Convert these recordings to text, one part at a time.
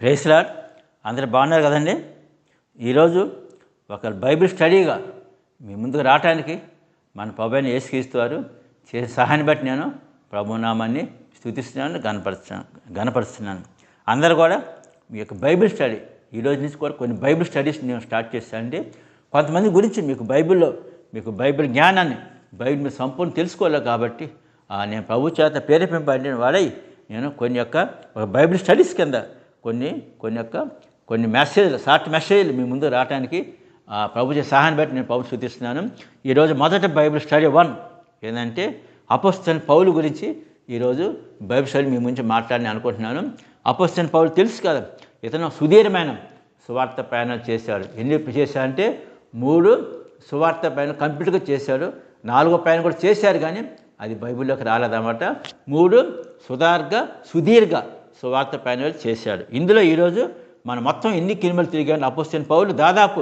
ప్రేస్లాడ్ అందరు బాగున్నారు కదండి? ఈరోజు ఒక బైబిల్ స్టడీగా మీ ముందుకు రావటానికి మన ప్రభుని యేసుక్రీస్తువారు చేసే సహాయాన్ని బట్టి నేను ప్రభునామాన్ని స్థుతిస్తున్నాను గనపరుస్తున్నాను గనపరుస్తున్నాను అందరు కూడా మీ యొక్క బైబిల్ స్టడీ ఈ రోజు నుంచి కూడా కొన్ని బైబిల్ స్టడీస్ నేను స్టార్ట్ చేస్తానండి. కొంతమంది గురించి మీకు బైబిల్లో మీకు బైబిల్ జ్ఞానాన్ని బైబిల్ మీరు సంపూర్ణ తెలుసుకోవాలి కాబట్టి నేను ప్రభు చేత ప్రేరేపింపబడిన వాడై నేను కొన్ని యొక్క ఒక బైబిల్ స్టడీస్ కింద కొన్ని కొన్ని యొక్క కొన్ని మెసేజ్లు షార్ట్ మెసేజ్లు మీ ముందు రావడానికి ఆ, ప్రభు చేసే సహాయాన్ని బట్టి నేను పౌలు సూచిస్తున్నాను ఈరోజు మొదట బైబిల్ స్టడీ వన్. ఏంటంటే అపోస్తన్ పౌలు గురించి ఈరోజు బైబిల్ స్టడీ మీ ముందు మాట్లాడని అనుకుంటున్నాను. అపోస్తన్ పౌలు తెలుసు కదా ఇతను సుదీర్ఘమైన సువార్త ప్రయాణాలు చేశాడు. ఎన్ని చేశాడంటే మూడు సువార్త ప్రయాణం కంప్లీట్గా చేశాడు. నాలుగో ప్రయాణం కూడా చేశారు కానీ అది బైబిల్లోకి రాలేదన్నమాట. మూడు సుదార్ఘ సుదీర్ఘ సువార్త ప్రయాణాలు చేశాడు. ఇందులో ఈరోజు మనం మొత్తం ఎన్ని కిలోమీటర్లు తిరిగాను అపోస్తన్ పౌలు దాదాపు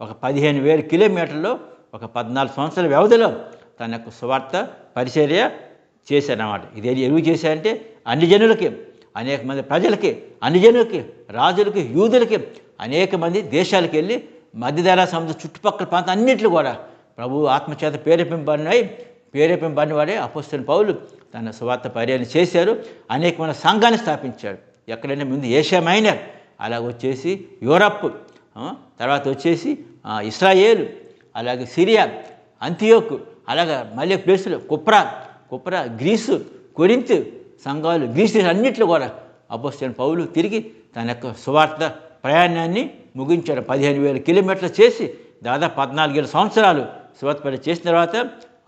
ఒక పదిహేను వేల కిలోమీటర్లు ఒక పద్నాలుగు సంవత్సరాల వ్యవధిలో తన యొక్క సువార్త పరిచర్య చేశారన్నమాట ఇది ఎరువు చేశారంటే అన్ని జనులకి అనేక మంది ప్రజలకి అన్ని జనులకి రాజులకి యూదులకి అనేక మంది దేశాలకు వెళ్ళి మధ్యధరా సముద్ర చుట్టుపక్కల ప్రాంతం అన్నింటిలో కూడా ప్రభు ఆత్మచేత ప్రేరేపింపబడినాయి ప్రేరేపింపబడిన వాడే అపోస్తున్న పౌలు తన స్వార్థ పర్యాలు చేశారు. అనేకమైన సంఘాన్ని స్థాపించాడు. ఎక్కడైనా ముందు ఏషియా మైనర్ అలాగ వచ్చేసి యూరప్ తర్వాత వచ్చేసి ఇస్రాయేల్ ఇస్రాయేలు అలాగే సిరియా అంతియోక్ అలాగే మళ్ళీ ప్లేసులు కుప్రా కుప్రా గ్రీసు కొరింత్ సంఘాలు గ్రీసు అన్నింటిలో కూడా అపోస్తైన పౌలు తిరిగి తన యొక్క సువార్త ప్రయాణాన్ని ముగించాడు. పదిహేను వేల కిలోమీటర్లు చేసి దాదాపు పద్నాలుగు వేల సంవత్సరాలు సువార్త చేసిన తర్వాత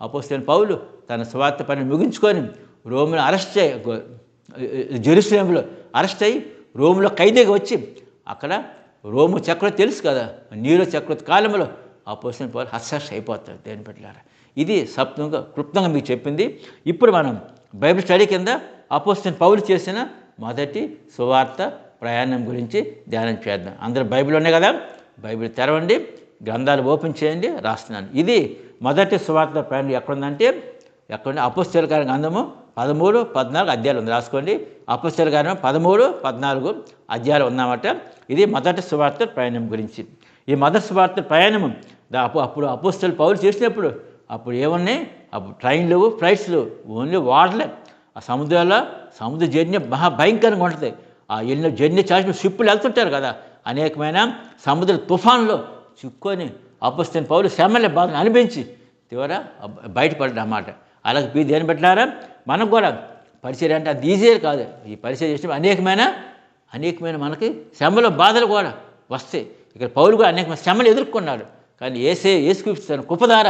అపోస్తైన పౌలు తన స్వార్థ పని ముగించుకొని రోమ్లో అరెస్ట్ అయ్యి జెరూసలేంలో అరెస్ట్ అయ్యి రోమ్లో ఖైదీగా వచ్చి అక్కడ రోము చక్రవర్తి తెలుసు కదా నీరో చక్రవర్తి కాలంలో ఆ పౌలు పోవాలి అయిపోతారు దేని పెట్టారా ఇది సప్తంగా క్లుప్తంగా మీకు చెప్పింది. ఇప్పుడు మనం బైబిల్ స్టడీ కింద అపోజిషన్ పౌలు చేసిన మొదటి సువార్త ప్రయాణం గురించి ధ్యానం చేద్దాం. అందరూ బైబిల్ ఉన్నాయి కదా? బైబిల్ తెరవండి. గ్రంథాలు ఓపెన్ చేయండి రాస్తున్నాను. ఇది మొదటి సువార్త ప్రయాణం ఎక్కడుందంటే ఎక్కడ అపుస్తల గారి గ్రంథము పదమూడు పద్నాలుగు అధ్యాయాలు ఉంది. రాసుకోండి. అపుస్తల గారి పదమూడు పద్నాలుగు అధ్యాయాలు ఉన్నామట ఇది మొదటి సువార్త ప్రయాణం గురించి. ఈ మొదటి సువార్త ప్రయాణము దా- అప్పు అప్పుడు అపుస్తలు పౌరులు చేసినప్పుడు అప్పుడు ఏమున్నాయి? అప్పుడు ట్రైన్లు ఫ్లైట్స్లు ఓన్లీ వాడలే ఆ సముద్రాల్లో సముద్ర జర్నీ మహా భయంకరంగా ఉంటుంది. ఆ ఎన్నో జర్నీ చాసిన షిప్పులు వెళ్తుంటారు కదా అనేకమైన సముద్ర తుఫాన్లో చిక్కుకొని అపుస్తని పౌలు శ్రమలే బాధను అనిపించి తీవ్ర బయటపడ్డా అన్నమాట అలాగే పీ దేని పెట్టినారా? మనకు కూడా పరిచయం అంటే అది ఈజీ కాదు. ఈ పరిచయం చేసిన అనేకమైన అనేకమైన మనకి శ్రమలో బాధలు కూడా వస్తాయి. ఇక్కడ పౌలు కూడా అనేకమైన శ్రమలు ఎదుర్కొన్నాడు. కానీ ఏసే ఏసుకూపిస్తాను కృపధార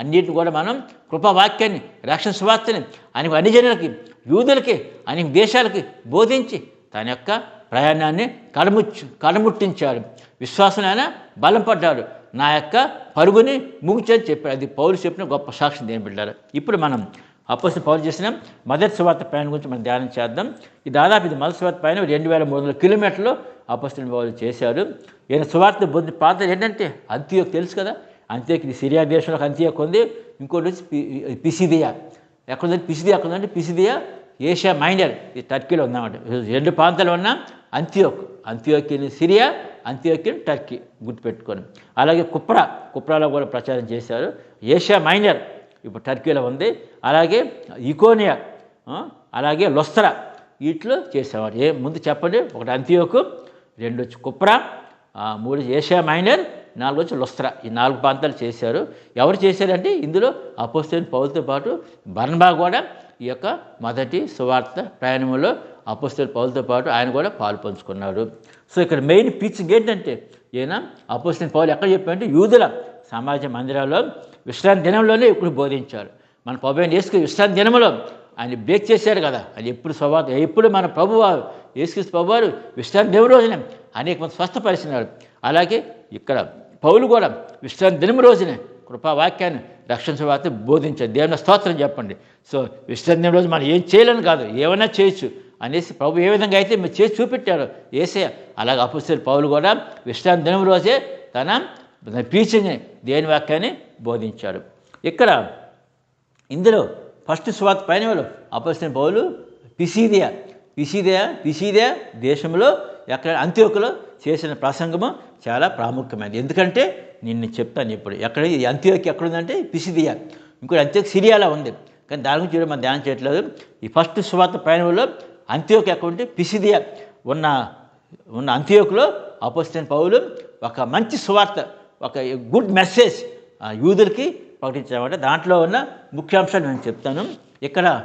అన్నిటిని కూడా మనం కృపవాక్యాన్ని రక్షణ సువార్తని అనేక అన్ని జనులకి యూదులకి అనేక దేశాలకి బోధించి తన యొక్క ప్రయాణాన్ని కడముచ్చు కడముట్టించాడు విశ్వాసం ఆయన నా యొక్క పరుగుని ముగిచని చెప్పాడు. అది పౌరు చెప్పిన గొప్ప సాక్షి దేని బిడ్డారు? ఇప్పుడు మనం అపోసిన పౌరు చేసిన మొదటి సువార్త ప్రయాణం గురించి మనం ధ్యానం చేద్దాం. ఈ దాదాపు ఇది మొదటి సువార్త ప్రయాణం. రెండు వేల మూడు వందల కిలోమీటర్లు అపోసిన పౌరు చేశారు. ఈయన సువార్త బుద్ధి పాత్ర ఏంటంటే అంత్యోక్ తెలుసు కదా? అంత్యోక్ ఇది సిరియా దేశంలో అంత్యోక్ ఉంది. ఇంకోటి వచ్చి పి- పిసిదియా. ఎక్కడ పిసిదియా ఎక్కడుందంటే పిసిదియా ఏషియా మైనర్ ఇది టర్కీలో ఉందన్నమాట. రెండు ప్రాంతాలు ఉన్న అంత్యోక్. అంత్యోక్యని సిరియా అంత్యోక్యని టర్కీ గుర్తుపెట్టుకొని అలాగే కుప్రా. కుప్రాలో కూడా ప్రచారం చేశారు. ఏషియా మైనర్ ఇప్పుడు టర్కీలో ఉంది. అలాగే ఇకోనియా అలాగే లొస్తరా వీటిలో చేసేవారు. ఏ ముందు చెప్పండి. ఒకటి అంత్యోకు రెండు వచ్చి కుప్రా మూడు ఏషియా మైనర్ నాలుగు వచ్చి లొస్త్రా ఈ నాలుగు ప్రాంతాలు చేశారు. ఎవరు చేశారంటే ఇందులో అపోస్తైన పౌలతో పాటు బర్ణబా కూడా ఈ యొక్క మొదటి సువార్త ప్రయాణంలో అపోస్తైన పౌలతో పాటు ఆయన కూడా పాలు పంచుకున్నాడు సో ఇక్కడ మెయిన్ పిచ్చింగ్ ఏంటంటే ఈయన అపోస్తైన పౌలు ఎక్కడ చెప్పారంటే యూదుల సమాజ మందిరాల్లో విశ్రాంతి దినంలోనే ఇప్పుడు బోధించారు. మన ప్రభుత్వం యేసుకు విశ్రాంతి దినంలో ఆయన బ్రేక్ చేశారు కదా. అది ఎప్పుడు స్వభావం ఎప్పుడు మన ప్రభువారు యేసుక్రీస్తు ప్రభువారు విశ్రాంతి దినం రోజునే అనేక మంది స్వస్థపరిచినారు. అలాగే ఇక్కడ పౌలు కూడా విశ్రాంతి దినం రోజునే కృపావాక్యాన్ని రక్షణ సువార్త బోధించారు దేవుని స్తోత్రం చెప్పండి. సో విశ్రాంతి రోజు మనం ఏం చేయలేను కాదు. ఏమైనా చేయొచ్చు అనేసి ప్రభు ఏ విధంగా అయితే మీరు చేసి చూపెట్టారు ఏసే అలాగే అపుస్తలు పౌలు కూడా విశ్రాంతి దినం రోజే తన పీచింగ్ దేని వాక్యాన్ని బోధించాడు ఇక్కడ ఇందులో ఫస్ట్ స్వాత పైన వాళ్ళు అపస్తున్న పౌలు పిసీదియా. పిసీదియా పిసీదియా దేశంలో ఎక్కడ? అంత్యోకులో చేసిన ప్రసంగము చాలా ప్రాముఖ్యమైనది. ఎందుకంటే నిన్ను చెప్తాను ఇప్పుడు. ఎక్కడ అంత్యోకి ఎక్కడుందంటే పిసిదియా. ఇంకోటి అంత్యోకి సిరియాలో ఉంది. కానీ దాని గురించి మనం ధ్యానం చేయట్లేదు. ఈ ఫస్ట్ సువార్త ప్రయాణంలో అంత్యోకి ఎక్కడ ఉంటే పిసిదియా ఉన్న ఉన్న అంత్యోకులో అపోజిషన్ పౌలు ఒక మంచి సువార్త ఒక గుడ్ మెసేజ్ ఆ యూదులకి ప్రకటించామంటే దాంట్లో ఉన్న ముఖ్యాంశాలు నేను చెప్తాను. ఇక్కడ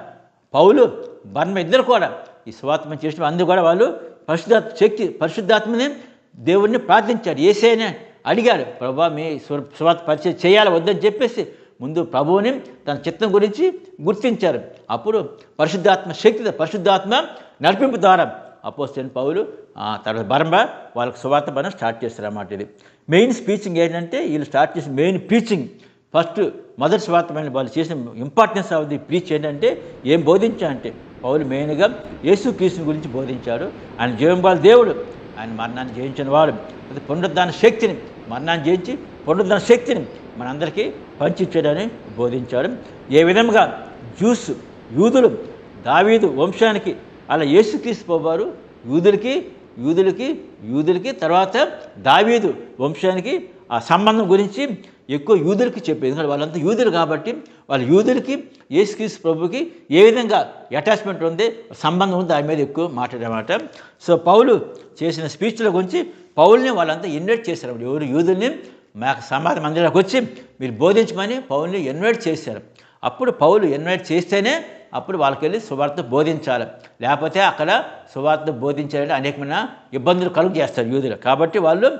పౌలు బర్మ ఇద్దరు కూడా ఈ సువార్త చేసిన అందరూ కూడా వాళ్ళు పరిశుద్ధాత్మ శక్తి పరిశుద్ధాత్మని దేవుణ్ణి ప్రార్థించారు. ఏసైనా అడిగారు ప్రభా మీ సు- సువార్త పరిచయం చేయాలి వద్దని చెప్పేసి ముందు ప్రభువుని తన చిత్తం గురించి గుర్తించారు. అప్పుడు పరిశుద్ధాత్మ శక్తి పరిశుద్ధాత్మ నడిపింపు ద్వారా అపోజిషన్ పౌలు తర్వాత బరంబ వాళ్ళకి సువార్త పని స్టార్ట్ చేస్తారు అన్నమాట ఇది. మెయిన్ స్పీచింగ్ ఏంటంటే వీళ్ళు స్టార్ట్ చేసిన మెయిన్ ప్రీచింగ్ ఫస్ట్ మొదటి స్వార్థమైన వాళ్ళు చేసిన ఇంపార్టెన్స్ ఆఫ్ ది ప్రీచ్ ఏంటంటే ఏం బోధించాలంటే పౌలు మెయిన్గా యేసు క్రీస్తుని గురించి బోధించాడు ఆయన జీవంబాల దేవుడు ఆయన మరణాన్ని జయించిన వాడు. అది పునరుద్ధాన శక్తిని మరణాన్ని జయించి పునరుద్ధరణ శక్తిని మనందరికీ పంచిచ్చాడని బోధించాడు. ఏ విధంగా జ్యూస్ యూదులు దావీదు వంశానికి అలా యేసుక్రీస్తు పోవారు యూదులకి యూదులకి యూదులకి తర్వాత దావీదు వంశానికి ఆ సంబంధం గురించి ఎక్కువ యూదులకి చెప్పేది. ఎందుకంటే వాళ్ళంతా యూదులు కాబట్టి వాళ్ళ యూదులకి యేసుక్రీస్తు ప్రభుకి ఏ విధంగా అటాచ్మెంట్ ఉంది సంబంధం ఉంది దాని మీద ఎక్కువ మాట్లాడమాట సో పౌలు చేసిన స్పీచ్ల గురించి పౌల్ని వాళ్ళంతా ఇన్వైట్ చేశారు. ఎవరు? యూదుల్ని మాకు సమాధి మందిరానికి వచ్చి మీరు బోధించమని పౌల్ని ఇన్వైట్ చేశారు. అప్పుడు పౌలు ఇన్వైట్ చేస్తేనే అప్పుడు వాళ్ళకి వెళ్ళి సువార్త బోధించాలి. లేకపోతే అక్కడ సువార్త బోధించాలంటే అనేకమైన ఇబ్బందులు కలుగు చేస్తారు యూదులు. కాబట్టి వాళ్ళు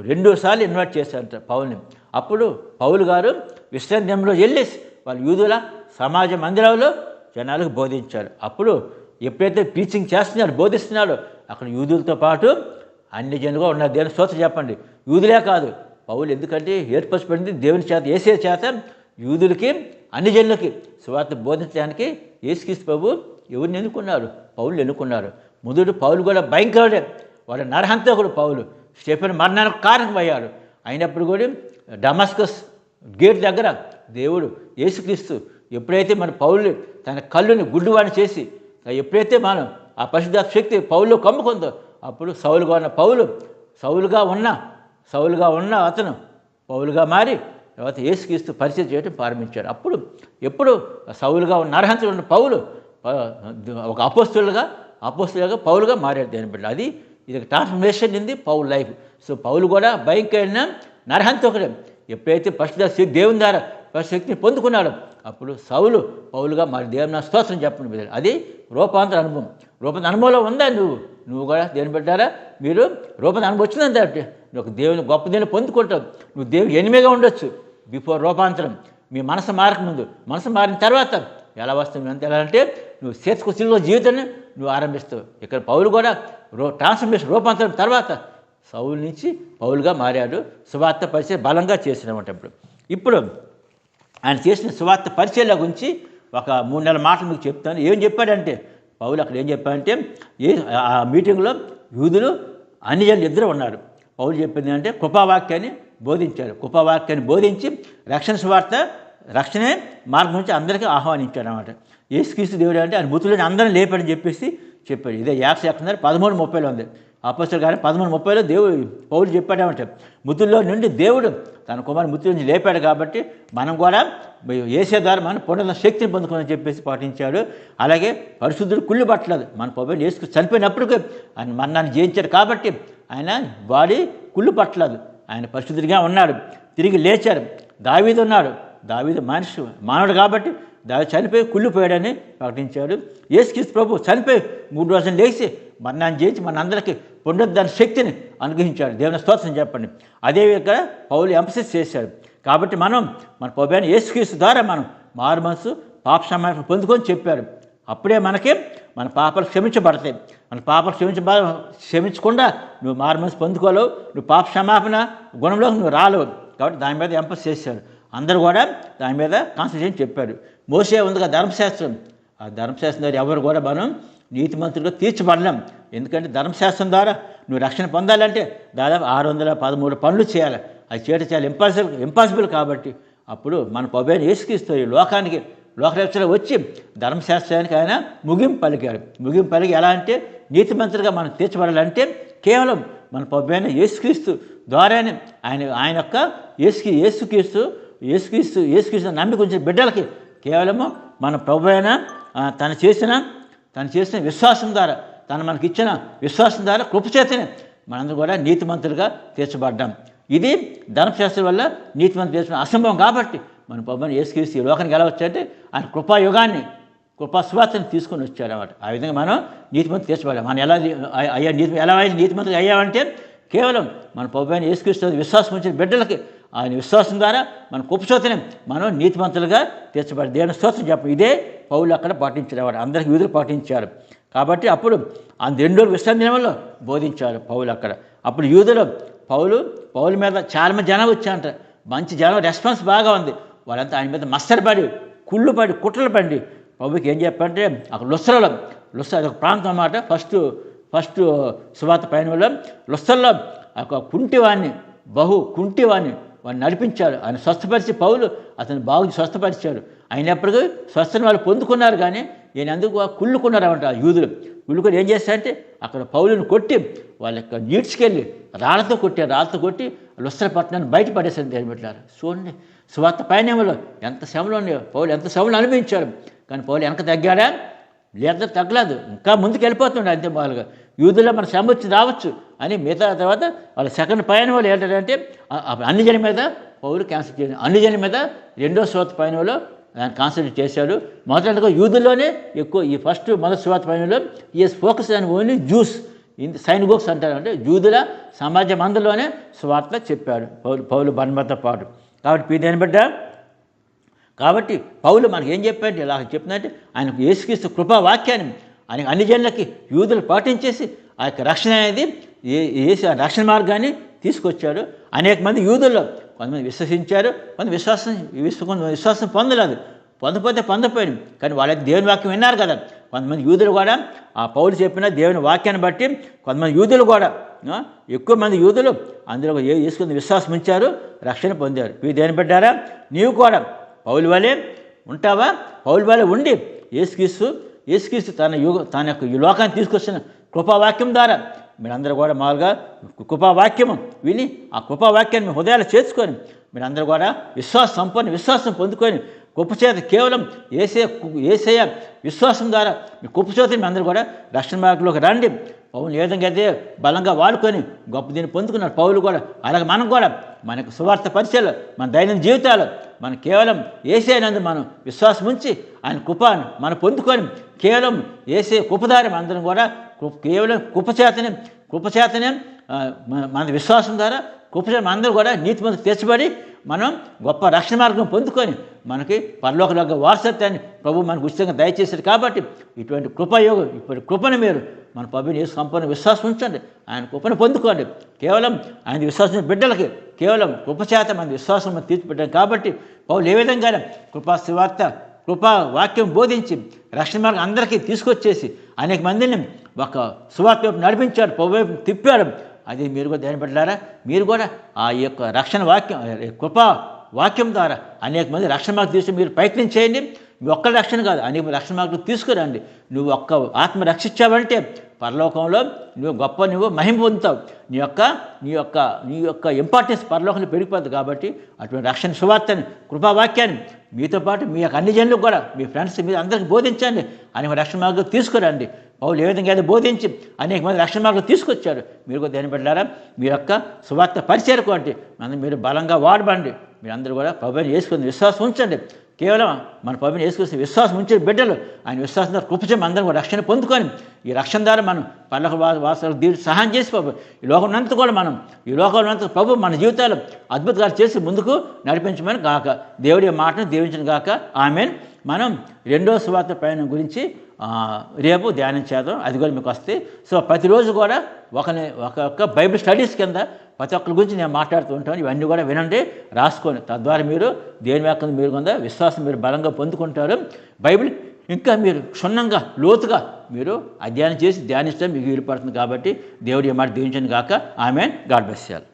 రెండు సార్లు ఇన్వైట్ చేశారంట పౌల్ని. అప్పుడు పౌలు గారు విశ్రాంతిలో వెళ్ళి వాళ్ళు యూదుల సమాజ మందిరంలో జనాలకు బోధించారు. అప్పుడు ఎప్పుడైతే టీచింగ్ చేస్తున్నారో బోధిస్తున్నారో అక్కడ యూదులతో పాటు అన్ని జనులుగా ఉన్నారు. దేవుని స్తోత్రం చెప్పండి. యూదులే కాదు. పౌలు ఎందుకంటే ఏర్పరచబడింది దేవుని చేత ఏసే చేత యూదులకి అన్ని జనులకి సువార్త బోధించడానికి ఏసుక్రీస్తు ప్రభు ఎవరిని ఎన్నుకున్నారు? పౌలు ఎన్నుకున్నారు. ముదుడు పౌలు కూడా భయంకరుడే. వాడు నరహంతకుడు పౌలు. స్టెఫెన్ మరణానికి కారణమయ్యాడు. అయినప్పుడు కూడా డమస్కస్ గేట్ దగ్గర దేవుడు యేసుక్రీస్తు ఎప్పుడైతే మన పౌలు తన కళ్ళుని గుడ్డువాడిని చేసి ఎప్పుడైతే మనం ఆ పరిశుద్ధ శక్తి పౌల్లో కమ్ముకుందో అప్పుడు సౌలుగా ఉన్న పౌలు సౌలుగా ఉన్న సౌలుగా ఉన్న అతను పౌలుగా మారి తర్వాత ఏసుక్రీస్తు పరిచయం చేయడం ప్రారంభించాడు. అప్పుడు ఎప్పుడు సౌలుగా ఉన్న అర్హంతులు ఉన్న పౌలు ఒక అపోస్తులుగా అపోస్తులుగా పౌలుగా మారాడు దేని బిడ్డ అది ఇది ట్రాన్స్ఫర్మేషన్ ఉంది పౌల్ లైఫ్. సో పౌలు కూడా భయంకరమైన ఒకటే ఎప్పుడైతే పరిశుద్ధ దేవుని ద్వారా పరిశక్తిని శక్తిని పొందుకున్నాడు అప్పుడు సౌలు పౌలుగా మరి దేవుని స్తోత్రం చెప్పండి బిడ్డ అది రూపాంతర అనుభవం. రూపాంతర అనుభవంలో ఉందా నువ్వు? నువ్వు కూడా దేని పెట్టారా మీరు రూపాంతర అనుభవం వచ్చిందంటే అంటే ఒక దేవుని గొప్ప దేవుని పొందుకుంటావు. నువ్వు దేవుని ఎనిమిగా ఉండొచ్చు. బిఫోర్ రూపాంతరం. మీ మనసు మారకముందు మనసు మారిన తర్వాత ఎలా వస్తుంది? ఎంత ఎలా అంటే నువ్వు చేర్చుకు జీవితాన్ని నువ్వు ఆరంభిస్తావు. ఇక్కడ పౌలు కూడా రో ట్రాన్స్ఫర్మేషన్ రూపాంతరం తర్వాత సౌలు నుంచి పౌలుగా మారాడు. సువార్త పరిచయం బలంగా చేసినమాట ఇప్పుడు ఇప్పుడు ఆయన చేసిన సువార్త పరిచయాల గురించి ఒక మూడు నెలల మాటలు మీకు చెప్తాను. ఏం చెప్పాడంటే పౌలు అక్కడ ఏం చెప్పాడంటే ఏ ఆ మీటింగ్లో యూదులు అన్ని జనులు ఇద్దరు ఉన్నారు. పౌలు చెప్పింది అంటే కృపావాక్యాన్ని బోధించారు. కృపావాక్యాన్ని బోధించి రక్షణ సువార్త రక్షణే మార్గం నుంచి అందరికీ ఆహ్వానించాడు అనమాట ఏసుక్రీస్తు దేవుడు అంటే ఆయన మృతులని అందరం లేపాడని చెప్పేసి చెప్పాడు. ఇదే యాక్స్ ఎక్కడ పదమూడు ముప్పైలో ఉంది. అపస్తులు గారి పదమూడు ముప్పైలో దేవుడు పౌలు చెప్పాడేమంటే మృతుల్లో నుండి దేవుడు తన కుమారు మృతుల నుంచి లేపాడు కాబట్టి మనం కూడా ఏసే ద్వారా మనం పొందిన శక్తిని పొందుకోమని చెప్పేసి పాటించాడు. అలాగే పరిశుద్ధుడు కుళ్ళు పట్టలేదు. మన పొబైలు వేసుకు చనిపోయినప్పటికీ ఆయన మరణాన్ని జయించాడు కాబట్టి ఆయన వాడి కుళ్ళు పట్టలేదు. ఆయన పరిశుద్ధుడిగా ఉన్నాడు. తిరిగి లేచారు దావీదు ఉన్నాడు. దావీదు మనిషి మానవుడు కాబట్టి దావి చనిపోయి కుళ్ళిపోయాడని ప్రకటించాడు. యేసుక్రీస్తు ప్రభు చనిపోయి మూడు రోజులు లేచి మరణాన్ని చేసి మనందరికీ పునరుద్ధరణ శక్తిని అనుగ్రహించాడు. దేవుని స్తోత్రం చెప్పండి. అదే ఇక్కడ పౌలు ఎంఫసిస్ చేశాడు. కాబట్టి మనం మన ప్రభుత్వ యేసుక్రీస్తు ద్వారా మనం మారు మనసు పాప సమాపం పొందుకొని చెప్పారు. అప్పుడే మనకి మన పాపలు క్షమించబడతాయి. మన పాపలు క్షమించ క్షమించకుండా నువ్వు మారు మనసు పొందుకోలేవు. నువ్వు పాప క్షమాపణ గుణంలోకి నువ్వు రాలేవు. కాబట్టి దాని మీద ఎంపస్ చేశారు. అందరూ కూడా దాని మీద కాన్సన్ట్రేషన్ చెప్పారు. మోసే ఉందిగా ధర్మశాస్త్రం. ఆ ధర్మశాస్త్రం ద్వారా ఎవరు కూడా మనం నీతిమంతులుగా తీర్చబడలేం. ఎందుకంటే ధర్మశాస్త్రం ద్వారా నువ్వు రక్షణ పొందాలంటే దాదాపు ఆరు వందల పదమూడు పనులు చేయాలి. అది చేయడం చాలా ఇంపాసిబుల్ ఇంపాసిబుల్ కాబట్టి అప్పుడు మన పబైన ఏసుకిస్తూ ఈ లోకానికి లోకరక్షణ వచ్చి ధర్మశాస్త్రానికి ఆయన ముగింపు పలికాడు. ముగింపు పలికి ఎలా అంటే నీతిమంతులుగా మనం తీర్చబడాలంటే కేవలం మన పొబ్బైన ఏసుక్రీస్తు యేసుక్రీస్తు ద్వారానే ఆయన ఆయన యొక్క యేసుకి యేసుక్రీస్తు యేసుక్రీస్తు యేసుక్రీస్తు నమ్మిక ఉంచిన బిడ్డలకి కేవలము మన ప్రభు అయిన తను చేసిన తను చేసిన విశ్వాసం ద్వారా తను మనకి ఇచ్చిన విశ్వాసం ద్వారా కృపచేతనే మనందరూ కూడా నీతిమంతులుగా తీర్చబడ్డాం. ఇది ధర్మశాస్త్రం వల్ల నీతిమంతులు తీర్చడం అసంభవం కాబట్టి మన ప్రభుని ఏసుక్రీస్తు ఈ లోకానికి ఎలా వచ్చాయంటే ఆయన కృపాయుగాన్ని కృపా తీసుకొని వచ్చారన్నమాట ఆ విధంగా మనం నీతిమంతులు తీర్చబడ్డాం. మనం ఎలా అయ్యా- నీతి ఎలా అయ్యి నీతిమంతులు అయ్యామంటే కేవలం మన ప్రభు ఏసుక్రీస్తు విశ్వాసం వచ్చిన బిడ్డలకి ఆయన విశ్వాసం ద్వారా మన కుప్పచోతనే మనం నీతిమంతులుగా తీర్చబడి దేవుని స్తోత్రం చెప్పం ఇదే పౌలు అక్కడ పాటించారు అందరికి విధులు పాటించారు. కాబట్టి అప్పుడు ఆ రెండు రోజులు విశ్రాంతి దినంలో బోధించారు పౌలు అక్కడ. అప్పుడు యూదులు పౌలు పౌలు మీద చాలామంది జనం వచ్చారంట. మంచి జనం రెస్పాన్స్ బాగా ఉంది. వాళ్ళంతా ఆయన మీద మస్తరపడి కుళ్ళు పడి కుట్రలు పడి. ప్రభుకి ఏం చెప్పంటే అక్కడ లుస్రలో లుస్ర అది ఒక ప్రాంతం అన్నమాట. ఫస్ట్ ఫస్ట్ సువాత పైన లుస్రలో ఒక కుంటివాణ్ణి బహు కుంటివాణ్ణి వాడిని నడిపించారు ఆయన స్వస్థపరిచి పౌలు అతను బాగు స్వస్థపరిచారు అయినప్పటికీ స్వస్థని వాళ్ళు పొందుకున్నారు కానీ ఈయన అందుకు కుళ్ళుకున్నారన్నమాట యూదులు. కుళ్ళుకొని ఏం చేస్తారంటే అక్కడ పౌలుని కొట్టి వాళ్ళ యొక్క నీడ్చుకెళ్ళి రాళ్ళతో కొట్టారు. రాళ్ళతో కొట్టి లుస్ర పట్టణాన్ని బయట పడేసారు దేని పెట్టారు చూడండి. స్వార్థ పైన ఎంత శ్రమలు ఉన్నాయో. పౌలు ఎంత శ్రమలు అనుభవించారు. కానీ పౌలు వెనక తగ్గాడా? లేదా తగ్గలేదు. ఇంకా ముందుకు వెళ్ళిపోతుండే అంతే మామూలుగా. యూదులో మన శ్రమ వచ్చి రావచ్చు అని మిగతా తర్వాత వాళ్ళ సెకండ్ పైన వాళ్ళు ఏంటంటే అన్ని జనం మీద పౌలు క్యాన్సిల్ చేయాలి అన్ని జనం మీద రెండో శ్రోత పయనంలో ఆయన కాన్సన్ట్రేట్ చేశాడు. మొదటగా యూదుల్లోనే ఎక్కువ ఈ ఫస్ట్ మొదటి శ్రోత పైనలో ఈ ఫోకస్ అని ఓన్లీ జ్యూస్ ఇంత సైనిగోక్స్ అంటారు. అంటే జూదుల సమాజం అందులోనే స్వార్థ చెప్పాడు పౌలు పౌలు బన్మతో పాటు. కాబట్టి పీదేని బిడ్డ కాబట్టి పౌలు మనకి ఏం చెప్పాడు? ఇలా చెప్పినంటే ఆయన యేసుక్రీస్తు కృపా వాక్యాన్ని ఆయన అన్ని జనులకి యూదులు పాటించేసి ఆ యొక్క రక్షణ అనేది ఏ ఏసు ఆ రక్షణ మార్గాన్ని తీసుకొచ్చాడు. అనేక మంది యూదుల్లో కొంతమంది విశ్వసించారు కొంత విశ్వాసం విశ్వ కొంత విశ్వాసం పొందలేదు. పొందపోతే పొందపోయింది కానీ వాళ్ళకి దేవుని వాక్యం విన్నారు కదా. కొంతమంది యూదులు కూడా ఆ పౌలు చెప్పిన దేవుని వాక్యాన్ని బట్టి కొంతమంది యూదులు కూడా ఎక్కువ మంది యూదులు అందులో ఏ తీసుకుని విశ్వాసం ఉంచారు రక్షణ పొందారు. ఇవి దేని పెట్టారా నీవు కూడా పౌలు వలె ఉంటావా? పౌలు వలె ఉండి ఏసుక్రీస్తు ఏసుక్రీస్తు తన యుగ తన యొక్క ఈ లోకాన్ని తీసుకొచ్చిన కృపావాక్యం ద్వారా మీరందరూ కూడా మామూలుగా కృపావాక్యము విని ఆ కృపావాక్యాన్ని మీ హృదయాలు చేర్చుకొని మీరందరూ కూడా విశ్వాస సంపన్న విశ్వాసం పొందుకొని కుప్పచేత కేవలం ఏసే ఏసయ విశ్వాసం ద్వారా మీ కుప్పచేత మీ అందరూ కూడా రక్షణ మార్గంలోకి రండి. పౌలు ఏ విధంగా అయితే బలంగా వాడుకొని గొప్ప దీన్ని పొందుకున్నారు పౌలు కూడా అలాగే మనం కూడా మనకు సువార్త పరిచయాలు మన దైనందిన జీవితాలు మనం కేవలం ఏసైనందు మనం విశ్వాసం ఉంచి ఆయన కుపాన్ని మనం పొందుకొని కేవలం ఏసే కుపదారి అందరం కూడా కేవలం కుపచేతనే కుపచేతనే మన- విశ్వాసం ద్వారా కుపచేత అందరూ కూడా నీతి మంది తెచ్చబడి మనం గొప్ప రక్షణ మార్గం పొందుకొని మనకి పరలోకలోక వారసత్వాన్ని ప్రభు మనకు ఉచితంగా దయచేశారు కాబట్టి ఇటువంటి కృపయోగం ఇప్పటి కృపను మీరు మన ప్రభుని ఏ సంపూర్ణ విశ్వాసం ఉంచండి. ఆయన కృపను పొందుకోండి. కేవలం ఆయన విశ్వాసం బిడ్డలకి కేవలం కృపచేత మన విశ్వాసం మనం తీర్చిపెట్టాం కాబట్టి పౌలు ఏ విధంగా కృపా శివార్త కృపా వాక్యం బోధించి రక్షణ మార్గం అందరికీ తీసుకొచ్చేసి అనేక మందిని ఒక సువార్త వైపు నడిపించాడు పౌ వైపు తిప్పాడు. అది మీరు కూడా ధ్యానం పెట్టారా మీరు కూడా ఆ యొక్క రక్షణ వాక్యం కృప కృపా వాక్యం ద్వారా అనేక మంది రక్షణ మార్గం తీసుకుని మీరు ప్రయత్నం చేయండి. మీ ఒక్క రక్షణ కాదు అనేక రక్షణ మార్గం తీసుకురండి. నువ్వు ఒక్క ఆత్మ రక్షించావంటే పరలోకంలో నువ్వు గొప్ప నువ్వు మహిమ పొందుతావు. నీ యొక్క నీ యొక్క నీ యొక్క ఇంపార్టెన్స్ పరలోకంలో పెరిగిపోద్ది కాబట్టి అటువంటి రక్షణ సువార్తని కృపావాక్యాన్ని మీతో పాటు మీ యొక్క అన్ని జనులకు కూడా మీ ఫ్రెండ్స్ మీరు అందరికీ బోధించండి. అనేక రక్షణ మార్గం తీసుకురండి. పౌలు ఏ విధంగా అయితే బోధించి అనేక మంది రక్షణ మార్గం తీసుకొచ్చారు. మీరు కూడా దేని పెట్టారా మీ యొక్క సువార్త పరిచయకోండి మనం మీరు బలంగా వాడబండి మీరందరూ కూడా ప్రభుని వేసుకుని విశ్వాసం ఉంచండి. కేవలం మన ప్రభుని వేసుకొస్తే విశ్వాసం ఉంచే బిడ్డలు ఆయన విశ్వాసం ద్వారా కృపచం అందరం కూడా రక్షణ పొందుకొని ఈ రక్షణ ద్వారా మనం పల్లక వాసాలకు దీని సహాయం చేసి ప్రభు ఈ లోకం కూడా మనం ఈ లోకంలో ప్రభు మన జీవితాలు అద్భుతాలు చేసి ముందుకు నడిపించమని గాక. దేవుడి మాటను దీవించిన గాక. ఆమెన్. మనం రెండో సువార్త ప్రయాణం గురించి రేపు ధ్యానం చేద్దాం. అది కూడా మీకు వస్తే. సో ప్రతిరోజు కూడా ఒక ఒక్కొక్క ఒక్క బైబిల్ స్టడీస్ కింద ప్రతి ఒక్కరి గురించి నేను మాట్లాడుతూ ఉంటాను. ఇవన్నీ కూడా వినండి రాసుకోండి తద్వారా మీరు దేని యొక్క మీరు కొంత విశ్వాసం మీరు బలంగా పొందుకుంటారు. బైబిల్ ఇంకా మీరు క్షుణ్ణంగా లోతుగా మీరు అధ్యయనం చేసి ధ్యానిస్తే మీకు వీలుపడుతుంది కాబట్టి దేవుడి ఈ మాట దీవించండి కాక ఆమె గాడ్ బెస్యాలు